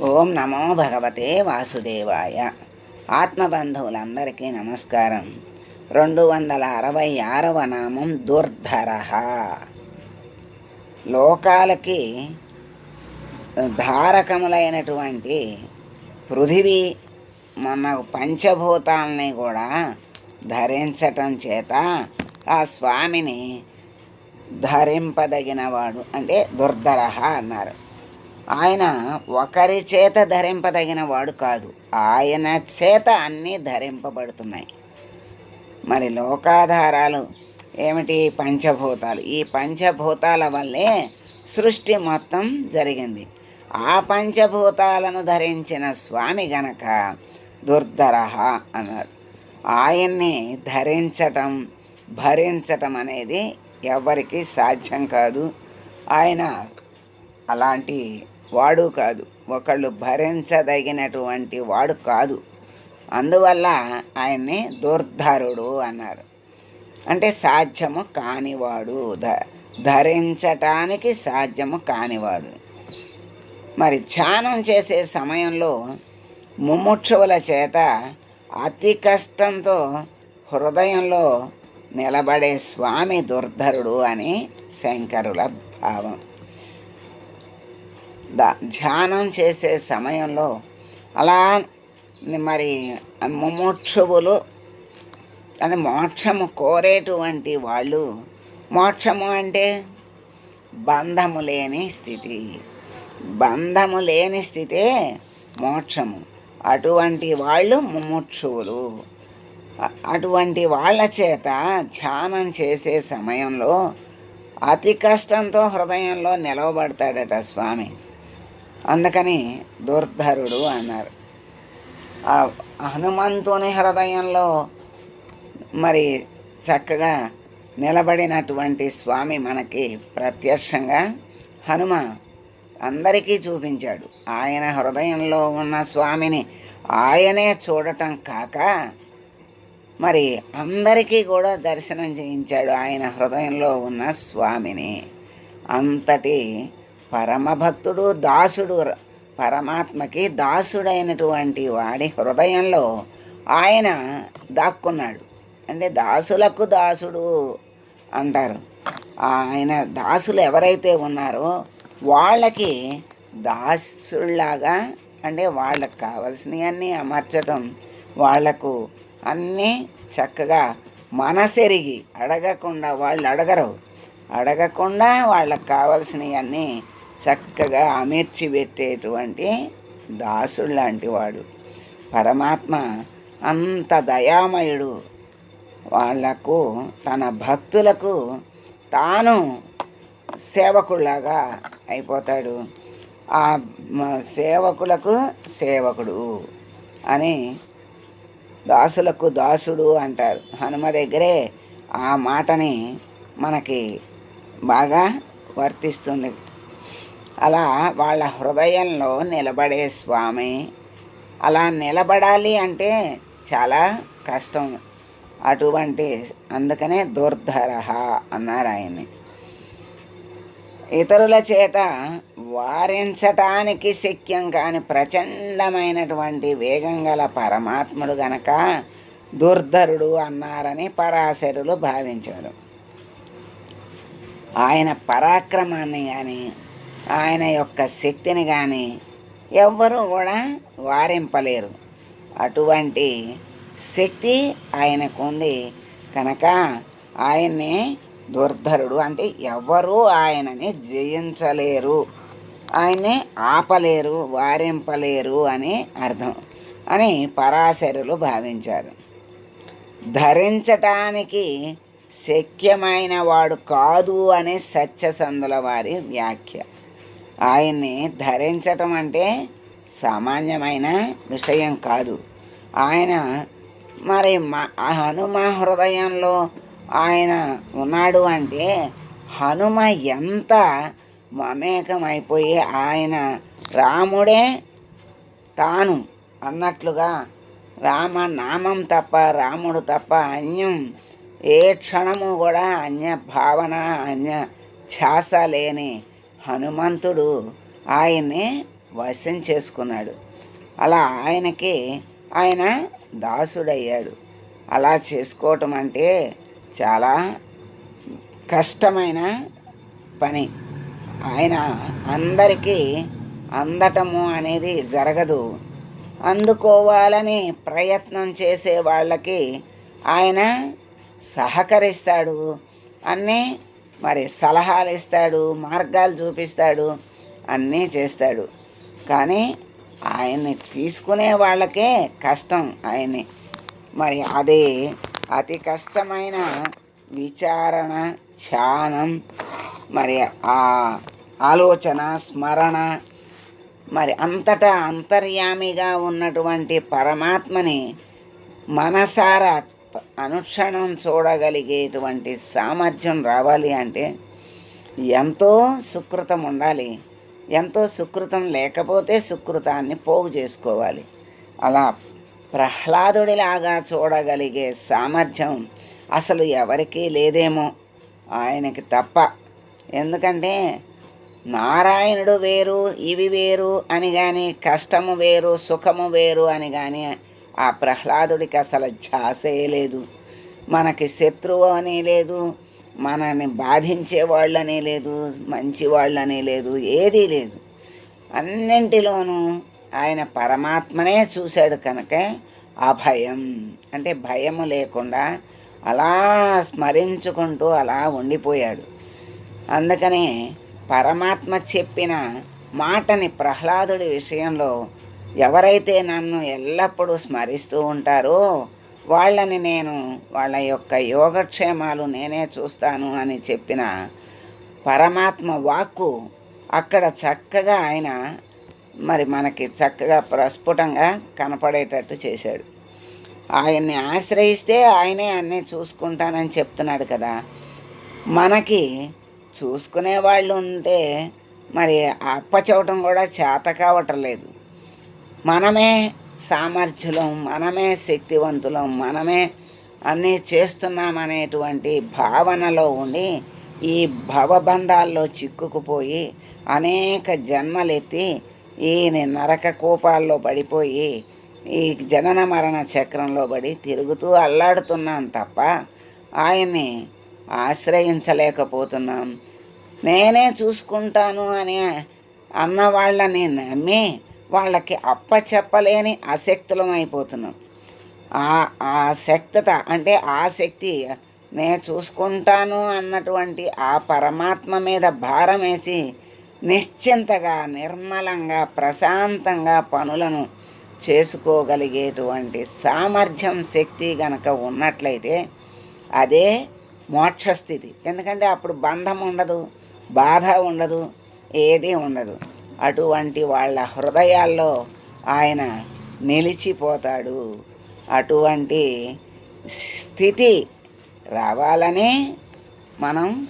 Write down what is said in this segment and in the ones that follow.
ఓం నమో భగవతే వాసుదేవాయ. ఆత్మబంధువులందరికీ నమస్కారం. రెండు వందల అరవై ఆరవ నామం దుర్ధర. లోకాలకి ధారకములైనటువంటి పృథివీ మన పంచభూతాలని కూడా ధరించటం చేత ఆ స్వామిని ధరింపదగినవాడు. అంటే దుర్ధర అన్నారు. ఆయన ఒకరి చేత ధరింపదగిన వాడు కాదు. ఆయన చేత అన్నీ ధరింపబడుతున్నాయి. మరి లోకాధారాలు ఏమిటి? పంచభూతాలు. ఈ పంచభూతాల వల్లే సృష్టి మొత్తం జరిగింది. ఆ పంచభూతాలను ధరించిన స్వామి గనక దుర్ధరహ అన్నారు. ఆయన్ని ధరించటం భరించటం అనేది ఎవరికి సాధ్యం కాదు. ఆయన అలాంటి వాడు కాదు. ఒకళ్ళు భరించదగినటువంటి వాడు కాదు. అందువల్ల ఆయన్ని దుర్ధరుడు అన్నారు. అంటే సాధ్యము కానివాడు. ధ ధరించటానికి సాధ్యము కానివాడు. మరి ధ్యానం చేసే సమయంలో ముముక్షువుల చేత అతి కష్టంతో హృదయంలో నిలబడే స్వామి దుర్ధరుడు అని శంకరుల భావం. ధ్యానం చేసే సమయంలో అలా మరి ముమోక్షువులు అని మోక్షము కోరేటువంటి వాళ్ళు మోక్షము అంటే బంధము లేని స్థితి. బంధము లేని స్థితే మోక్షము. అటువంటి వాళ్ళు ముముక్షువులు. అటువంటి వాళ్ళ చేత ధ్యానం చేసే సమయంలో అతి కష్టంతో హృదయంలో నిలవబడతాడట స్వామి. అందుకని దుర్ధరుడు అన్నారు. ఆ హనుమంతుని హృదయంలో మరి చక్కగా నిలబడినటువంటి స్వామి మనకి ప్రత్యక్షంగా హనుమ అందరికీ చూపించాడు. ఆయన హృదయంలో ఉన్న స్వామిని ఆయనే చూడటం కాక మరి అందరికీ కూడా దర్శనం చేయించాడు ఆయన హృదయంలో ఉన్న స్వామిని. అంతటి పరమభక్తుడు దాసుడు ర- పరమాత్మకి దాసుడైనటువంటి వాడి హృదయంలో ఆయన దాక్కున్నాడు. అంటే దాసులకు దాసుడు అంటారు. ఆయన దాసులు ఎవరైతే ఉన్నారో వాళ్ళకి దాసుల్లాగా అంటే వాళ్ళకి కావలసినవన్నీ అమర్చటం వాళ్ళకు అన్నీ చక్కగా మనసెరిగి అడగకుండా వాళ్ళు అడగరు అడగకుండా వాళ్ళకి కావలసినవన్నీ చక్కగా అమర్చి పెట్టేటువంటి దాసుడు లాంటి వాడు. పరమాత్మ అంత దయామయుడు. వాళ్ళకు తన భక్తులకు తాను సేవకులాగా అయిపోతాడు. ఆ సేవకులకు సేవకుడు అని దాసులకు దాసుడు అంటారు. హనుమ దగ్గరే ఆ మాటని మనకి బాగా వర్తిస్తుంది. అలా వాళ్ళ హృదయంలో నిలబడే స్వామి. అలా నిలబడాలి అంటే చాలా కష్టం. అటువంటి అందుకనే దుర్ధరహ అన్నారు ఆయన్ని ఇతరుల చేత వారించటానికి శక్యం కాని ప్రచండమైనటువంటి వేగం గల పరమాత్ముడు గనక దుర్ధరుడు అన్నారని పరాశరులు భావించారు. ఆయన పరాక్రమాన్ని కానీ ఆయన యొక్క శక్తిని కానీ ఎవ్వరూ కూడా వారింపలేరు. అటువంటి శక్తి ఆయనకు ఉంది కనుక ఆయన్ని దుర్ధరుడు అంటే ఎవ్వరూ ఆయనని జయించలేరు. ఆయన్ని ఆపలేరు వారింపలేరు అని అర్థం అని పరాశరులు భావించారు. ధరించటానికి శక్యమైన వాడు కాదు అనే సత్యసందుల వారి వ్యాఖ్య. ఆయన్ని ధరించటం అంటే సామాన్యమైన విషయం కాదు. ఆయన మరి మా ఆ హనుమ హృదయంలో ఆయన ఉన్నాడు అంటే హనుమ ఎంత మమేకమైపోయి ఆయన రాముడే తాను అన్నట్లుగా రామ నామం తప్ప రాముడు తప్ప అన్యం ఏ క్షణము కూడా అన్య భావన అన్య ఛాస లేని హనుమంతుడు ఆయన్ని వశం చేసుకున్నాడు. అలా ఆయనకి ఆయన దాసుడయ్యాడు. అలా చేసుకోవటం అంటే చాలా కష్టమైన పని. ఆయన అందరికీ అందటము అనేది జరగదు. అందుకోవాలని ప్రయత్నం చేసే వాళ్ళకి ఆయన సహకరిస్తాడు. అన్నీ మరి సలహాలు ఇస్తాడు మార్గాలు చూపిస్తాడు అన్నీ చేస్తాడు. కానీ ఆయన్ని తీసుకునే వాళ్ళకే కష్టం ఆయన్ని. మరి అది అతి కష్టమైన విచారణ ధ్యానం మరి ఆ ఆలోచన స్మరణ మరి అంతటా అంతర్యామిగా ఉన్నటువంటి పరమాత్మని మనసారా అనుక్షణం చూడగలిగేటువంటి సామర్థ్యం రావాలి అంటే ఎంతో సుకృతం ఉండాలి. ఎంతో సుకృతం లేకపోతే సుకృతాన్ని పోగు చేసుకోవాలి. అలా ప్రహ్లాదుడిలాగా చూడగలిగే సామర్థ్యం అసలు ఎవరికీ లేదేమో ఆయనకి తప్ప. ఎందుకంటే నారాయణుడు వేరు ఇవి వేరు అని కానీ కష్టము వేరు సుఖము వేరు అని కానీ ఆ ప్రహ్లాదుడికి అసలు ఛాసే లేదు. మనకి శత్రువు అని లేదు. మనని బాధించే వాళ్ళని లేదు. మంచి వాళ్ళని లేదు. ఏదీ లేదు. అన్నింటిలోనూ ఆయన పరమాత్మనే చూశాడు కనుక అభయం అంటే భయము లేకుండా అలా స్మరించుకుంటూ అలా ఉండిపోయాడు. అందుకనే పరమాత్మ చెప్పిన మాటని ప్రహ్లాదుడి విషయంలో ఎవరైతే నన్ను ఎల్లప్పుడూ స్మరిస్తూ ఉంటారో వాళ్ళని నేను వాళ్ళ యొక్క యోగక్షేమాలు నేనే చూస్తాను అని చెప్పిన పరమాత్మ వాక్కు అక్కడ చక్కగా ఆయన మరి మనకి చక్కగా ప్రస్ఫుటంగా కనపడేటట్టు చేశాడు. ఆయన్ని ఆశ్రయిస్తే ఆయనే అన్నీ చూసుకుంటానని చెప్తున్నాడు కదా. మనకి చూసుకునే వాళ్ళు ఉంటే మరి అప్పచెవటం కూడా చేత కావటం లేదు. మనమే సామర్థ్యులం మనమే శక్తివంతులం మనమే అన్నీ చేస్తున్నామనేటువంటి భావనలో ఉండి ఈ భవబంధాల్లో చిక్కుకుపోయి అనేక జన్మలెత్తి ఈ నరక కూపాల్లో పడిపోయి ఈ జనన మరణ చక్రంలో పడి తిరుగుతూ అల్లాడుతున్నాం తప్ప ఆయన్ని ఆశ్రయించలేకపోతున్నాం. నేనే చూసుకుంటాను అని అన్న వాళ్ళని నమ్మి వాళ్ళకి అప్పచెప్పలేని అశక్తులం అయిపోతున్నాం. ఆ ఆసక్తత అంటే ఆసక్తి నేను చూసుకుంటాను అన్నటువంటి ఆ పరమాత్మ మీద భారం వేసి నిశ్చింతగా నిర్మలంగా ప్రశాంతంగా పనులను చేసుకోగలిగేటువంటి సామర్థ్యం శక్తి గనక ఉన్నట్లయితే అదే మోక్షస్థితి. ఎందుకంటే అప్పుడు బంధం ఉండదు బాధ ఉండదు ఏదీ ఉండదు. అటువంటి వాళ్ళ హృదయాల్లో ఆయన నిలిచిపోతాడు. అటువంటి స్థితి రావాలని మనం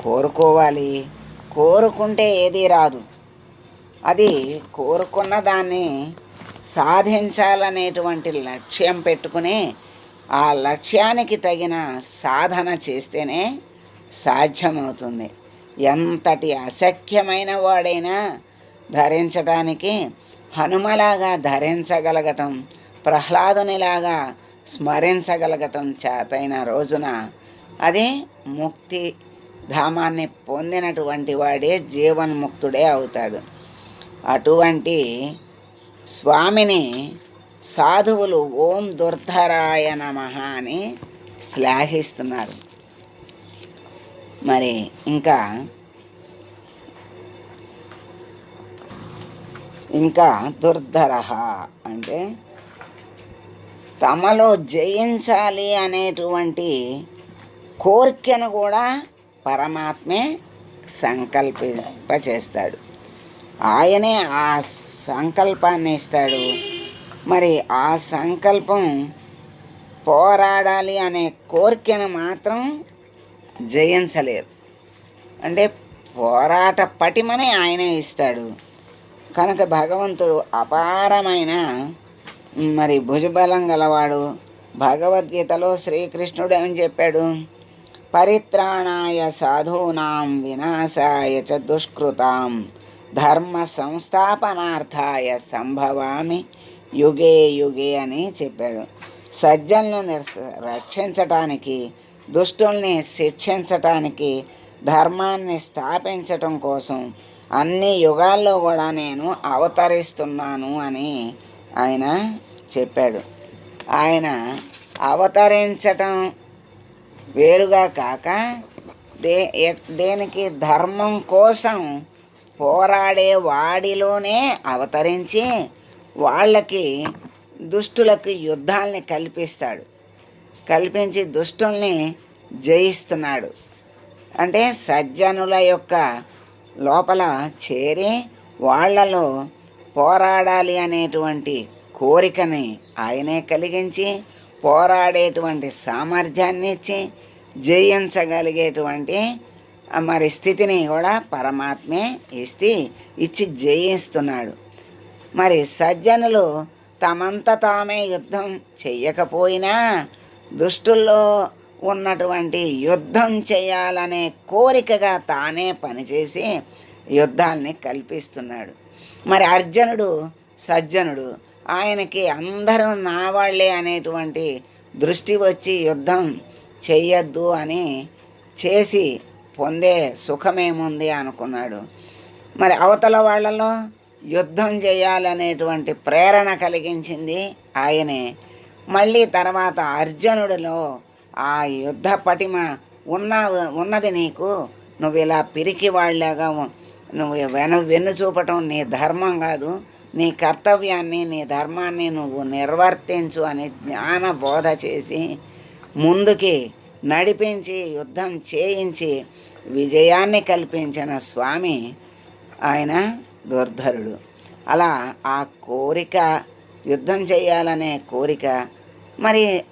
కోరుకోవాలి. కోరుకుంటే ఏదీ రాదు. అది కోరుకున్న దాన్ని సాధించాలనేటువంటి లక్ష్యం పెట్టుకుని ఆ లక్ష్యానికి తగిన సాధన చేస్తేనే సాధ్యమవుతుంది. ఎంతటి అసఖ్యమైన వాడైనా ధరించడానికి హనుమలాగా ధరించగలగటం ప్రహ్లాదునిలాగా స్మరించగలగటం చేతైన రోజున అది ముక్తి ధామాన్ని పొందినటువంటి వాడే జీవన్ముక్తుడే అవుతాడు. అటువంటి స్వామిని సాధువులు ఓం దుర్ధరాయ నమ అని శ్లాఘిస్తున్నారు. మరి ఇంకా ఇంకా దుర్ధర అంటే తమలో జయించాలి అనేటువంటి కోరికను కూడా పరమాత్మే సంకల్పింపచేస్తాడు ఆయనే ఆ సంకల్పాన్ని ఇస్తాడు. మరి ఆ సంకల్పం పోరాడాలి అనే కోరికను మాత్రం జయించలేరు. అంటే పోరాట పటిమని ఆయనే ఇస్తాడు. కనుక భగవంతుడు అపారమైన మరి భుజబలం గలవాడు భగవద్గీతలో శ్రీకృష్ణుడు ఏమని చెప్పాడు? పరిత్రాణాయ సాధూనాం వినాశాయ చ దుష్కృతాం ధర్మ సంస్థాపనార్థాయ సంభవామి యుగే యుగే అని చెప్పాడు. సజ్జలను రక్షించటానికి దుష్టుల్ని శిక్షించటానికి ధర్మాన్ని స్థాపించటం కోసం అన్ని యుగాల్లో కూడా నేను అవతరిస్తున్నాను అని ఆయన చెప్పాడు. ఆయన అవతరించటం వేరుగా కాక దే దేనికి ధర్మం కోసం పోరాడే వాడిలోనే అవతరించి వాళ్ళకి దుష్టులకు యుద్ధాల్ని కల్పిస్తాడు. కల్పించి దుష్టుల్ని జయిస్తున్నాడు. అంటే సజ్జనుల యొక్క లోపల చేరి వాళ్ళలో పోరాడాలి అనేటువంటి కోరికని ఆయనే కలిగించి పోరాడేటువంటి సామర్థ్యాన్ని ఇచ్చి జయించగలిగేటువంటి మరి స్థితిని కూడా పరమాత్మే ఇస్తే ఇచ్చి జయిస్తున్నాడు. మరి సజ్జనులు తమంత తామే యుద్ధం చెయ్యకపోయినా దుష్టుల్లో ఉన్నటువంటి యుద్ధం చేయాలనే కోరికగా తానే పనిచేసి యుద్ధాల్ని కల్పిస్తున్నాడు. మరి అర్జునుడు సజ్జనుడు ఆయనకి అందరూ నా వాళ్ళే అనేటువంటి దృష్టి వచ్చి యుద్ధం చెయ్యొద్దు అని చేసి పొందే సుఖమేముంది అనుకున్నాడు. మరి అవతల వాళ్ళలో యుద్ధం చేయాలనేటువంటి ప్రేరణ కలిగించింది ఆయనే. మళ్ళీ తర్వాత అర్జునుడిలో ఆ యుద్ధ పటిమ ఉన్న ఉన్నది నీకు. నువ్వు ఇలా పిరికి వాళ్ళగా నువ్వు వెను వెన్ను చూపటం నీ ధర్మం కాదు. నీ కర్తవ్యాన్ని నీ ధర్మాన్ని నువ్వు నిర్వర్తించు అని జ్ఞాన బోధ చేసి ముందుకి నడిపించి యుద్ధం చేయించి విజయాన్ని కల్పించిన స్వామి ఆయన దుర్ధరుడు. అలా ఆ కోరిక యుద్ధం చేయాలనే కోరిక మరి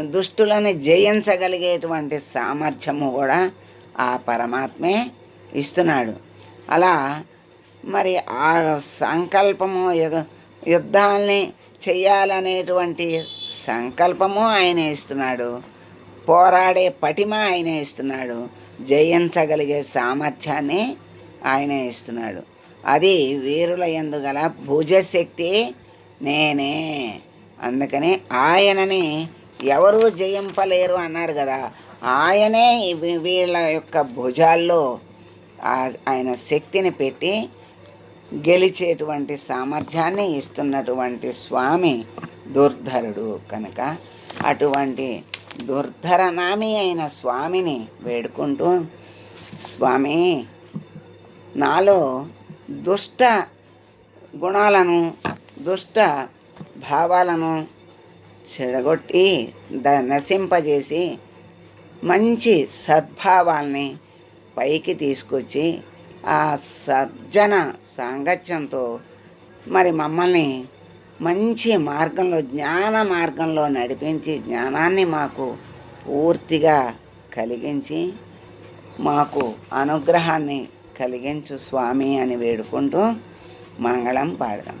దుష్టులను జయించగలిగేటువంటి సామర్థ్యము కూడా ఆ పరమాత్మే ఇస్తున్నాడు. అలా మరి ఆ సంకల్పము యుద్ధాల్ని చేయాలనేటువంటి సంకల్పము ఆయన ఇస్తున్నాడు. పోరాడే పటిమ ఆయన ఇస్తున్నాడు. జయించగలిగే సామర్థ్యాన్ని ఆయన ఇస్తున్నాడు. అది వీరుల ఎందుగల భుజశక్తి నేనే. అందుకని ఆయనని ఎవరు జయింపలేరు అన్నారు కదా. ఆయనే వీళ్ళ యొక్క భుజాల్లో ఆ- ఆయన శక్తిని పెట్టి గెలిచేటువంటి సామర్థ్యాన్ని ఇస్తున్నటువంటి స్వామి దుర్ధరుడు కనుక అటువంటి దుర్ధరనామి అయిన స్వామిని వేడుకుంటూ స్వామి నాలో దుష్ట గుణాలను దుష్ట భావాలను చెడగొట్టి ద నశింపజేసి మంచి సద్భావాల్ని పైకి తీసుకొచ్చి ఆ సజ్జన సాంగత్యంతో మరి మమ్మల్ని మంచి మార్గంలో జ్ఞాన మార్గంలో నడిపించి జ్ఞానాన్ని మాకు పూర్తిగా కలిగించి మాకు అనుగ్రహాన్ని కలిగించు స్వామి అని వేడుకుంటూ మంగళం పాడదాం.